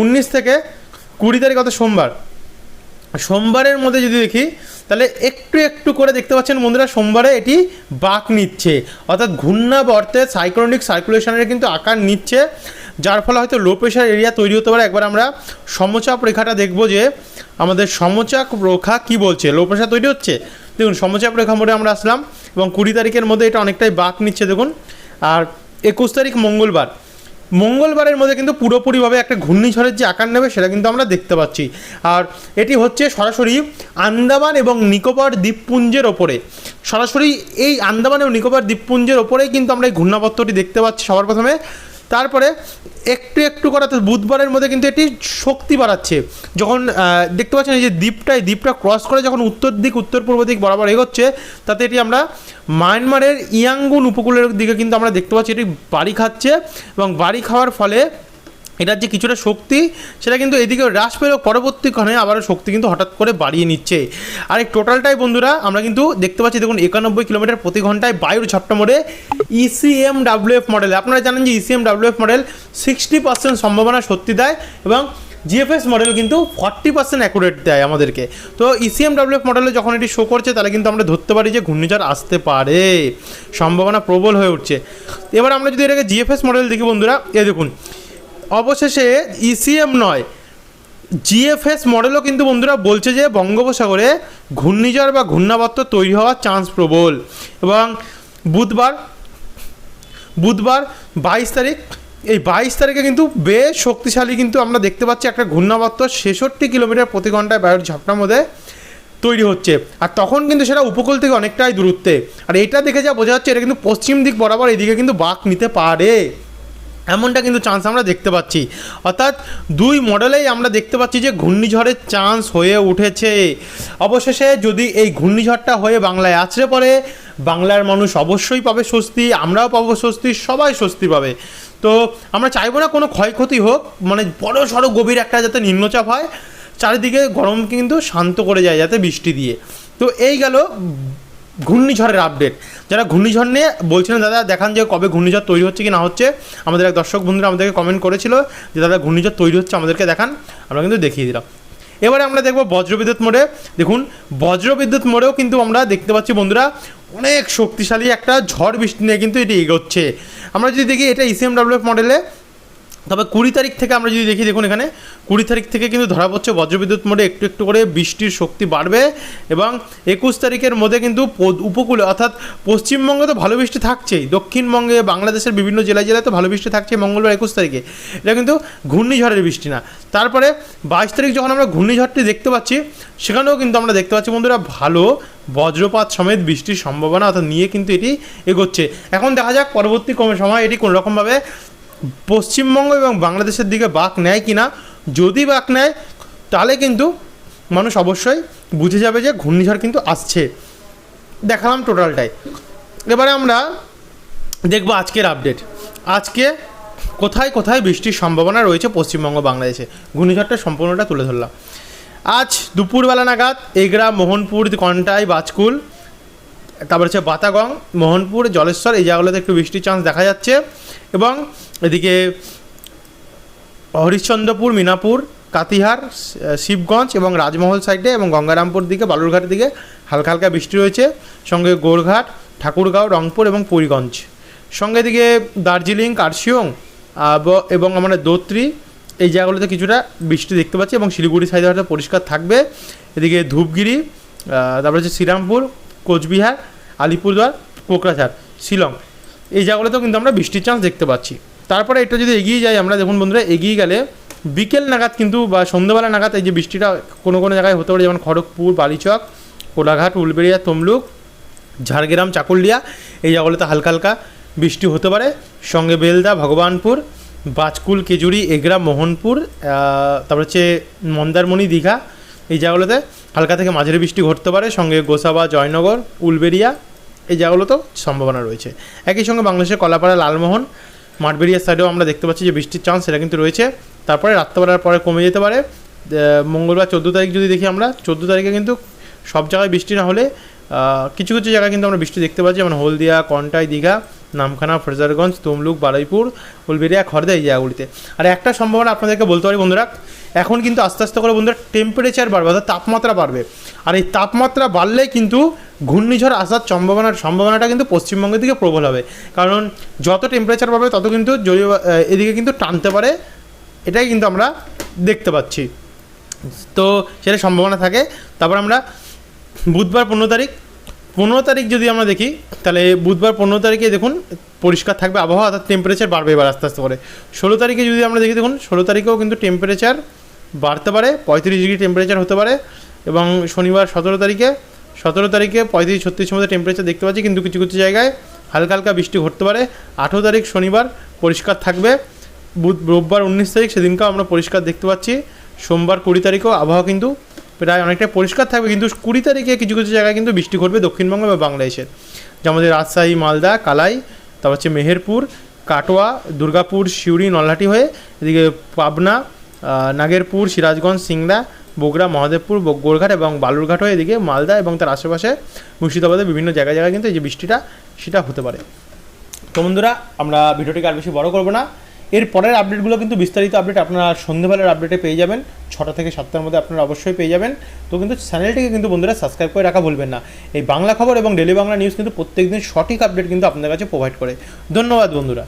উনিশ থেকে কুড়ি তারিখ অর্থাৎ সোমবার। সোমবারের মধ্যে যদি দেখি, তাহলে একটু একটু করে দেখতে পাচ্ছেন বন্ধুরা, সোমবারে এটি বাঁক নিচ্ছে। অর্থাৎ ঘূর্ণাবর্তে সাইক্লোনিক সার্কুলেশনের কিন্তু আকার নিচ্ছে, যার ফলে হয়তো লো প্রেশার এরিয়া তৈরি হতে পারে। একবার আমরা সমচাপ রেখাটা দেখব যে আমাদের সমচাপ রেখা কি বলছে লো প্রেশার তৈরি হচ্ছে? দেখুন, সমচাপ রেখা মোড়ে আমরা আসলাম এবং কুড়ি তারিখের মধ্যে এটা অনেকটাই বাঁক নিচ্ছে, দেখুন। আর একুশ তারিখ মঙ্গলবার। মঙ্গলবারের মধ্যে কিন্তু পুরোপুরিভাবে একটা ঘূর্ণিঝড়ের যে আকার নেবে সেটা কিন্তু আমরা দেখতে পাচ্ছি। আর এটি হচ্ছে সরাসরি আন্দামান এবং নিকোবর দ্বীপপুঞ্জের ওপরে। সরাসরি এই আন্দামান এবং নিকোবর দ্বীপপুঞ্জের ওপরেই কিন্তু আমরা এই ঘূর্ণাপত্রটি দেখতে পাচ্ছি সবার প্রথমে। তারপরে একটু একটু করে বুধবারের মধ্যে কিন্তু এটি শক্তি বাড়াচ্ছে। যখন দেখতে পাচ্ছেন এই যে দ্বীপটাই দ্বীপটা ক্রস করে যখন উত্তর দিক, উত্তর পূর্ব দিক বরাবর এগোচ্ছে, তাতে এটি আমরা মায়ানমারের ইয়াঙ্গুন উপকূলের দিকে কিন্তু আমরা দেখতে পাচ্ছি এটি বাড়ি খাচ্ছে এবং বাড়ি খাওয়ার ফলে এটার যে কিছুটা শক্তি, সেটা কিন্তু এদিকে হ্রাস পেলেও পরবর্তীক্ষণে আবারও শক্তি কিন্তু হঠাৎ করে বাড়িয়ে নিচ্ছে। আর এই টোটালটাই বন্ধুরা, আমরা কিন্তু দেখতে পাচ্ছি, দেখুন, একানব্বই কিলোমিটার প্রতি ঘন্টায় বায়ুর ঝাপটা মোড়ে ইসিএম ডাব্লিউএফ মডেল আপনারা জানেন যে ECM WF model sixty percent সম্ভাবনা সত্যি দেয় এবং জিএফএস মডেল কিন্তু ফর্টি পার্সেন্ট অ্যাকুরেট দেয় আমাদেরকে। তো ইসিএম ডাব্লিউএফ মডেলে যখন এটি শো করছে, তাহলে কিন্তু আমরা ধরতে পারি যে ঘূর্ণিঝড় আসতে পারে। সম্ভাবনা প্রবল হয়ে উঠছে। এবার আমরা যদি এটাকে জিএফএস মডেল দেখি বন্ধুরা, এ দেখুন অবশেষে ইসিএম নয় জিএফএস মডেলও কিন্তু বন্ধুরা বলছে যে বঙ্গোপসাগরে ঘূর্ণিঝড় বা ঘূর্ণাবর্ত তৈরি হওয়ার চান্স প্রবল। এবং বুধবার বুধবার বাইশ তারিখ, এই বাইশ তারিখে কিন্তু বেশ শক্তিশালী কিন্তু আমরা দেখতে পাচ্ছি একটা ঘূর্ণাবর্ত ছেষট্টি কিলোমিটার প্রতি ঘন্টায় বায়ুর ঝাপটার মধ্যে তৈরি হচ্ছে। আর তখন কিন্তু সেটা উপকূল থেকে অনেকটাই দূরত্বে। আর এটা দেখে যা বোঝা যাচ্ছে, এটা কিন্তু পশ্চিম দিক বরাবর এদিকে কিন্তু বাঁক নিতে পারে। এমনটা কিন্তু চান্স আমরা দেখতে পাচ্ছি। অর্থাৎ দুই মডেলেই আমরা দেখতে পাচ্ছি যে ঘূর্ণিঝড়ের চান্স হয়ে উঠেছে। অবশেষে যদি এই ঘূর্ণিঝড়টা হয়ে বাংলায় আছড়ে পড়ে, বাংলার মানুষ অবশ্যই পাবে স্বস্তি, আমরাও পাবো স্বস্তি, সবাই স্বস্তি পাবে। তো আমরা চাইব না কোনো ক্ষয়ক্ষতি হোক মানে বড় সড়ো গভীর একটা যাতে নিম্নচাপ হয়, চারিদিকে গরম কিন্তু শান্ত করে যায় যাতে বৃষ্টি দিয়ে। তো এই গেল ঘূর্ণিঝড়ের আপডেট যারা ঘূর্ণিঝড় নিয়ে বলছিলেন দাদা দেখান যে কবে ঘূর্ণিঝড় তৈরি হচ্ছে কি না হচ্ছে। আমাদের এক দর্শক বন্ধুরা আমাদেরকে কমেন্ট করেছিল যে, দাদা, ঘূর্ণিঝড় তৈরি হচ্ছে, আমাদেরকে দেখান। আমরা কিন্তু দেখিয়ে দিলাম। এবারে আমরা দেখব বজ্রবিদ্যুৎ মোড়ে। দেখুন, বজ্রবিদ্যুৎ মোড়েও কিন্তু আমরা দেখতে পাচ্ছি বন্ধুরা, অনেক শক্তিশালী একটা ঝড় বৃষ্টি নিয়ে কিন্তু এটি এগোচ্ছে। আমরা যদি দেখি, এটা E ইসিএম ডাব্লিউএফ মডেলে তবে কুড়ি তারিখ থেকে আমরা যদি দেখি, দেখুন এখানে, কুড়ি তারিখ থেকে কিন্তু ধরা পড়ছে বজ্রবিদ্যুৎ মোডে একটু একটু করে বৃষ্টির শক্তি বাড়বে এবং একুশ তারিখের মধ্যে কিন্তু উপকূলে অর্থাৎ পশ্চিমবঙ্গে তো ভালো বৃষ্টি থাকছেই, দক্ষিণবঙ্গে, বাংলাদেশের বিভিন্ন জেলায় জেলায় তো ভালো বৃষ্টি থাকছে মঙ্গলবার একুশ তারিখে। এটা কিন্তু ঘূর্ণিঝড়ের বৃষ্টি না। তারপরে বাইশ তারিখ যখন আমরা ঘূর্ণিঝড়টি দেখতে পাচ্ছি, সেখানেও কিন্তু আমরা দেখতে পাচ্ছি, বন্ধুরা, ভালো বজ্রপাত সমেত বৃষ্টির সম্ভাবনা অর্থাৎ নিয়ে কিন্তু এটি এগোচ্ছে। এখন দেখা যাক পরবর্তী সময় এটি কোনো রকমভাবে পশ্চিমবঙ্গ এবং বাংলাদেশের দিকে বাঁক নেয় কি না যদি বাঁক নেয়, তাহলে কিন্তু মানুষ অবশ্যই বুঝে যাবে যে ঘূর্ণিঝড় কিন্তু আসছে। দেখালাম টোটালটাই। এবারে আমরা দেখব আজকের আপডেট। আজকে কোথায় কোথায় বৃষ্টির সম্ভাবনা রয়েছে পশ্চিমবঙ্গ বাংলাদেশে? ঘূর্ণিঝড়টা সম্পূর্ণটা তুলে ধরলাম। আজ দুপুরবেলা নাগাদ এগরা, মোহনপুর, কন্টাই, বাজকুল তারপর হচ্ছে বাতাগং, মোহনপুর, জলেশ্বর, এই জায়গাগুলোতে একটু বৃষ্টির চান্স দেখা যাচ্ছে। এবং এদিকে হরিশ্চন্দ্রপুর, মিনাপুর, কাতিহার শিবগঞ্জ এবং রাজমহল সাইডে এবং গঙ্গারামপুর দিকে বালুরঘাটের দিকে হালকা হালকা বৃষ্টি রয়েছে সঙ্গে গোরঘাট, ঠাকুরগাঁও, রংপুর এবং পুরীগঞ্জ। সঙ্গে এদিকে দার্জিলিং কার্শিয়ং এবং আমাদের দোত্রি, এই জায়গাগুলোতে কিছুটা বৃষ্টি দেখতে পাচ্ছি এবং শিলিগুড়ি সাইডে হয়তো পরিষ্কার থাকবে। এদিকে ধূপগিরি তারপরে হচ্ছে শ্রীরামপুর কোচবিহার, আলিপুরদুয়ার, কোকরাঝাড়, শিলং। এই জায়গাগুলোতেও কিন্তু আমরা বৃষ্টির চান্স দেখতে পাচ্ছি। তারপরে এটা যদি এগিয়ে যাই আমরা, দেখুন বন্ধুরা, এগিয়ে গেলে বিকেল নাগাদ কিন্তু বা সন্ধ্যেবেলা নাগাদ এই যে বৃষ্টিটা কোনো কোনো জায়গায় হতে পারে, যেমন খড়গপুর, বালিচক, কোলাঘাট, উলবেড়িয়া, তমলুক, ঝাড়গ্রাম, চাকুলিয়া, এই জায়গাগুলোতে হালকা হালকা বৃষ্টি হতে পারে। সঙ্গে বেলদা, ভগবানপুর বাজকুল কেজুরি, এগরা, মোহনপুর তারপর হচ্ছে মন্দারমণি, দীঘা এই জায়গাগুলোতে হালকা থেকে মাঝারি বৃষ্টি ঘটতে পারে। সঙ্গে গোসাবা, জয়নগর, উলবেড়িয়া, এই জায়গাগুলোতেও সম্ভাবনা রয়েছে। একই সঙ্গে বাংলাদেশের কলাপাড়া, লালমোহন, মাঠবেড়িয়ার সাইডেও আমরা দেখতে পাচ্ছি যে বৃষ্টির চান্স সেটা কিন্তু রয়েছে। তারপরে রাত্রেবেলার পরে কমে যেতে পারে। মঙ্গলবার চোদ্দ তারিখ যদি দেখি আমরা, চোদ্দ তারিখে কিন্তু সব জায়গায় বৃষ্টি না হলে কিছু কিছু জায়গায় কিন্তু আমরা বৃষ্টি দেখতে পাচ্ছি। যেমন হলদিয়া, কন্টাই, দীঘা নামখানা, ফ্রেজারগঞ্জ, তমলুক বারুইপুর উলবেরিয়া খড়দা এই জায়গাগুলিতে। আর একটা সম্ভাবনা আপনাদেরকে বলতে পারি বন্ধুরা, এখন কিন্তু আস্তে আস্তে করে বন্ধুরা টেম্পারেচার বাড়বে, অর্থাৎ তাপমাত্রা বাড়বে। আর এই তাপমাত্রা বাড়লে কিন্তু ঘূর্ণিঝড় আসার সম্ভাবনার সম্ভাবনাটা কিন্তু পশ্চিমবঙ্গের দিকে প্রবল হবে। কারণ যত টেম্পারেচার বাড়বে, তত কিন্তু জলীয় এদিকে কিন্তু টানতে পারে, এটাই কিন্তু আমরা দেখতে পাচ্ছি। তো সেটা সম্ভাবনা থাকে। তারপর আমরা বুধবার পনেরো তারিখ পনেরো তারিখ যদি আমরা দেখি, তাহলে বুধবার পনেরো তারিখে দেখুন পরিষ্কার থাকবে আবহাওয়া, অর্থাৎ টেম্পারেচার বাড়বে এবার আস্তে আস্তে করে। ষোলো তারিখে যদি আমরা দেখি, দেখুন ষোলো তারিখেও কিন্তু টেম্পারেচার বাড়তে পারে, পঁয়ত্রিশ ডিগ্রি টেম্পারেচার হতে পারে এবং শনিবার সতেরো তারিখে সতেরো তারিখে পঁয়ত্রিশ, ছত্রিশের মধ্যে টেম্পারেচার দেখতে পাচ্ছি, কিন্তু কিছু কিছু জায়গায় হালকা হালকা বৃষ্টি ঘটতে পারে। আঠেরো তারিখ শনিবার পরিষ্কার থাকবে, বুধ, রোববার উনিশ তারিখ, সেদিনকেও আমরা পরিষ্কার দেখতে পাচ্ছি। সোমবার কুড়ি তারিখেও আবহাওয়া কিন্তু প্রায় অনেকটা পরিষ্কার থাকবে, কিন্তু কুড়ি তারিখে কিছু কিছু জায়গায় কিন্তু বৃষ্টি ঘটবে দক্ষিণবঙ্গ বা বাংলাদেশের। যেমন রাজশাহী, মালদা, কালাই, তারপর হচ্ছে মেহেরপুর, কাটোয়া, দুর্গাপুর, সিউড়ি, নলহাটি হয়ে এদিকে পাবনা নাগেরপুর, সিরাজগঞ্জ সিংড়া বগুড়া, মহাদেবপুর গোরঘাট এবং বালুরঘাট হয়ে এদিকে মালদা এবং তার আশেপাশে মুর্শিদাবাদের বিভিন্ন জায়গায় জায়গায় কিন্তু এই যে বৃষ্টিটা, সেটা হতে পারে। তো বন্ধুরা, আমরা ভিডিওটিকে আর বেশি বড় করব না। এর পরের আপডেটগুলো কিন্তু বিস্তারিত আপডেট আপনারা সন্ধ্যেবেলার আপডেটে পেয়ে যাবেন। ছটা থেকে সাতটার মধ্যে আপনারা অবশ্যই পেয়ে যাবেন। তো কিন্তু চ্যানেলটিকে কিন্তু বন্ধুরা সাবস্ক্রাইব করে রাখা ভুলবেন না। এই বাংলা খবর এবং ডেলি বাংলা নিউজ কিন্তু প্রত্যেকদিন সঠিক আপডেট কিন্তু আপনাদের কাছে প্রোভাইড করে। ধন্যবাদ বন্ধুরা।